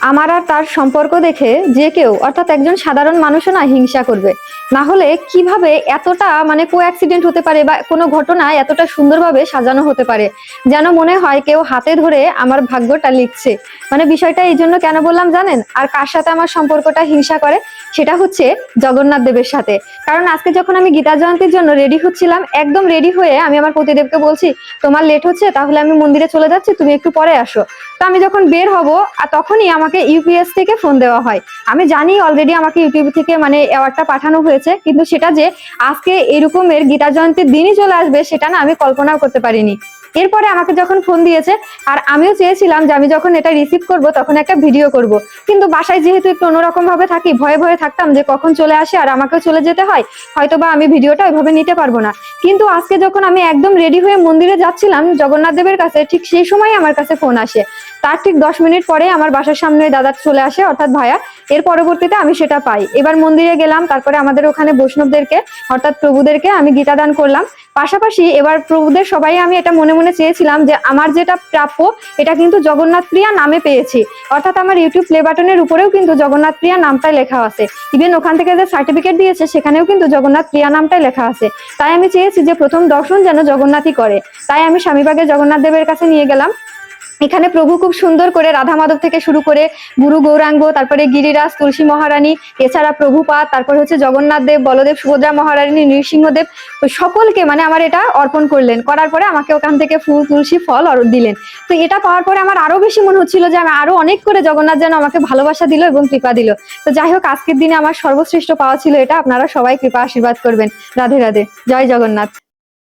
আমার আর তার সম্পর্ক দেখে যে কেউ, অর্থাৎ একজন সাধারণ মানুষও না হিংসা করবে। না হলে কীভাবে এতটা মানে কো অ্যাক্সিডেন্ট হতে পারে বা কোনো ঘটনা এতটা সুন্দরভাবে সাজানো হতে পারে? যেন মনে হয় কেউ হাতে ধরে আমার ভাগ্যটা লিখছে। মানে বিষয়টা এই জন্য কেন বললাম জানেন? আর কার সাথে আমার সম্পর্কটা হিংসা করে? সেটা হচ্ছে জগন্নাথ দেবের সাথে। কারণ আজকে যখন আমি গীতা জয়ন্তীর জন্য রেডি হচ্ছিলাম, একদম রেডি হয়ে আমি আমার পতিদেবকে বলছি, তোমার লেট হচ্ছে, তাহলে আমি মন্দিরে চলে যাচ্ছি, তুমি একটু পরে আসো। তো আমি যখন বের হব, আর তখনই আমাকে ইউপিএস থেকে ফোন দেওয়া হয়। আমি জানি অলরেডি আমাকে ইউটিউব থেকে মানে অ্যাওয়ার্ডটা পাঠানো হয়েছে, কিন্তু সেটা যে আজকে এরকমের গীতা জয়ন্তীর দিনই চলে আসবে, সেটা না আমি কল্পনাও করতে পারিনি। এরপরে আমাকে যখন ফোন দিয়েছে, আর আমিও চেয়েছিলাম যে আমি যখন এটা রিসিভ করব, তখন একটা ভিডিও করব। কিন্তু বাসায় যেহেতু একটু অন্যরকম ভাবে থাকি, ভয়ে ভয়ে থাকতাম যে কখন চলে আসে আর আমাকেও চলে যেতে হয় হয়তো বা আমি ভিডিওটা ওইভাবে নিতে পারব না। কিন্তু আজকে যখন আমি একদম রেডি হয়ে মন্দিরে যাচ্ছিলাম, জগন্নাথ দেবের কাছে, ঠিক সেই সময় আমার কাছে ফোন আসে। তার ঠিক দশ মিনিট পরে আমার বাসার সামনে দাদা চলে আসে, অর্থাৎ ভাইয়া এর পরবর্তীতে আমি সেটা পাই। এবার মন্দিরে গেলাম, তারপরে আমাদের ওখানে বৈষ্ণবদেরকে, অর্থাৎ প্রভুদেরকে আমি গীতা দান করলাম। পাশাপাশি এবার প্রভুদের সবাই আমি এটা মনে মনে চেয়েছিলাম যে, আমার যেটা প্রাপ্য, এটা কিন্তু জগন্নাথ প্রিয়া নামে পেয়েছি। অর্থাৎ আমার ইউটিউব প্লে বাটনের উপরেও কিন্তু জগন্নাথ প্রিয়া নামটাই লেখা আছে। ইভেন ওখান থেকে যে সার্টিফিকেট দিয়েছে, সেখানেও কিন্তু জগন্নাথ প্রিয়া নামটাই লেখা আছে। তাই আমি চেয়েছি যে, প্রথম দর্শন যেন জগন্নাথই করে। তাই আমি স্বামীবাগে জগন্নাথ দেবের কাছে নিয়ে গেলাম। এখানে প্রভু খুব সুন্দর করে রাধা মাধব থেকে শুরু করে গুরু গৌরাঙ্গ, তারপরে গিরিরাজ, তুলসী মহারানী, এছাড়া প্রভুপাত তারপর হচ্ছে জগন্নাথ দেব, বলদেব, সুভদ্রা মহারানী নৃসিংহদেব সকলকে মানে আমার এটা অর্পণ করলেন। করার পরে আমাকে ওখান থেকে ফুল, তুলসী, ফল দিলেন। তো এটা পাওয়ার পরে আমার আরও বেশি মনে হচ্ছিল যে আমি আরও অনেক করে জগন্নাথ যেন আমাকে ভালোবাসা দিল এবং কৃপা দিল। তো যাই হোক, আজকের দিনে আমার সর্বশ্রেষ্ঠ পাওয়া ছিল এটা। আপনারা সবাই কৃপা আশীর্বাদ করবেন। রাধে রাধে। জয় জগন্নাথ।